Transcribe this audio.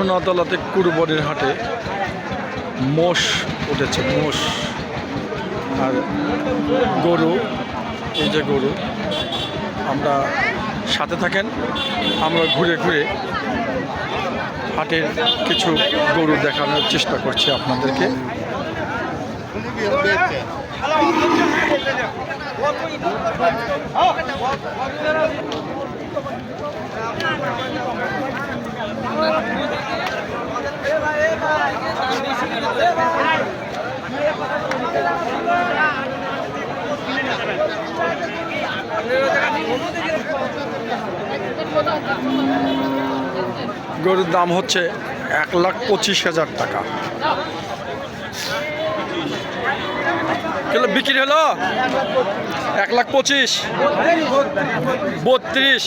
সোনাতলাতে কুরবানির হাটে মোষ উঠেছে, মোষ। আর গরু, এই যে গরু, আমরা সাথে থাকেন, আমরা ঘুরে ঘুরে হাটের কিছু গরু দেখানোর চেষ্টা করছি আপনাদেরকে। গরুর দাম হচ্ছে এক লাখ পঁচিশ হাজার টাকা। বিক্রি হলো? এক লাখ পঁচিশ। বত্রিশ।